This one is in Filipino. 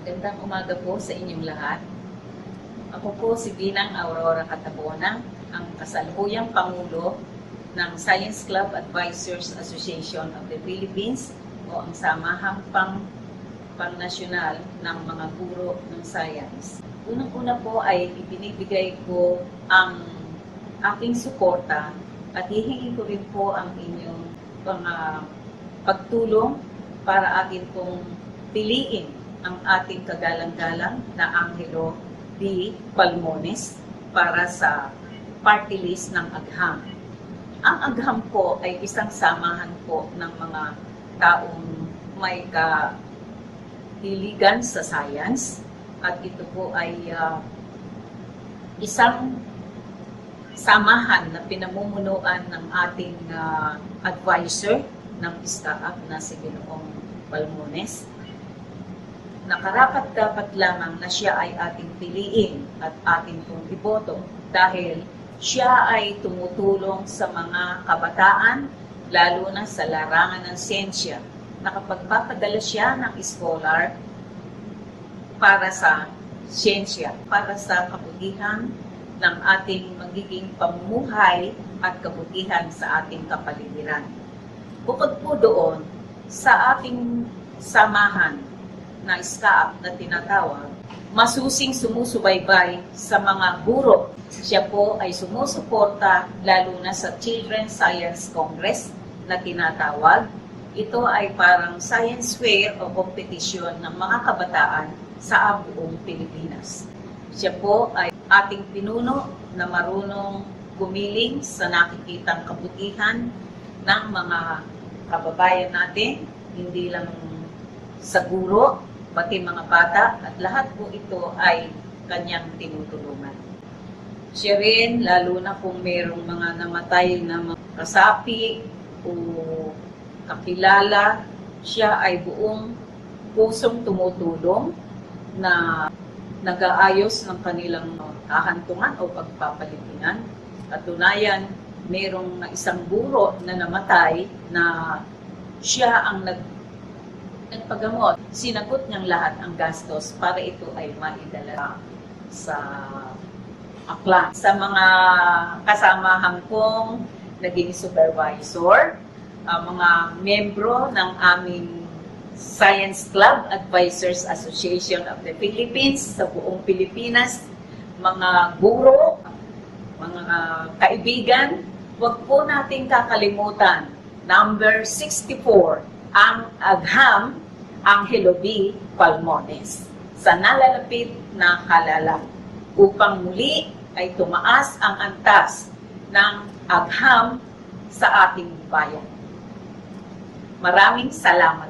Magandang umaga po sa inyong lahat. Ako po si Binang Aurora Catabona, ang kasalukuyang Pangulo ng Science Club Advisors Association of the Philippines o ang samahang pang pangnasyonal ng mga guro ng science. Unang-una po ay ibinibigay ko ang aking suporta at hihingi ko rin po ang inyong mga pagtulong para atin pong piliin ang ating kagalang-galang na Angelo D. Palmones para sa party list ng AGHAM. Ang AGHAM po ay isang samahan po ng mga taong may kahiligan sa science at ito po ay ah, isang samahan na pinamumunuan ng ating ah, advisor ng staff na si Ginoong Palmones nakarapat dapat lamang na siya ay ating piliin at ating pong iboto dahil siya ay tumutulong sa mga kabataan, lalo na sa larangan ng siyensya. Nakapagpapadala siya ng scholar para sa siyensya, para sa kabutihan ng ating magiging pamumuhay at kabutihan sa ating kapaligiran. Bukod po doon, sa ating samahan na SCAP na tinatawag, masusing sumusubaybay sa mga guro. Siya po ay sumusuporta lalo na sa Children's Science Congress na tinatawag. Ito ay parang science fair o kompetisyon ng mga kabataan sa buong Pilipinas. Siya po ay ating pinuno na marunong gumiling sa nakikitang kabutihan ng mga kababayan natin, hindi lang sa guro, pati mga bata, at lahat po ito ay kanyang tinutulungan. Siya rin, lalo na kung merong mga namatay na mga kasapi o kakilala, siya ay buong pusong tumutulong na nag-aayos ng kanilang kahantungan o pagpapalipinan. Katunayan, merong isang guro na namatay na siya ang nag nagpagamot. Sinagot niyang lahat ang gastos para ito ay maidala sa akla. Sa mga kasamahan kong naging supervisor, ang mga membro ng aming Science Club Advisors Association of the Philippines sa buong Pilipinas, mga guro, mga kaibigan, huwag po nating kakalimutan, number 64, ang agham Angelo B. Palmones sa nalalapit na halala upang muli ay tumaas ang antas ng agham sa ating bayan. Maraming salamat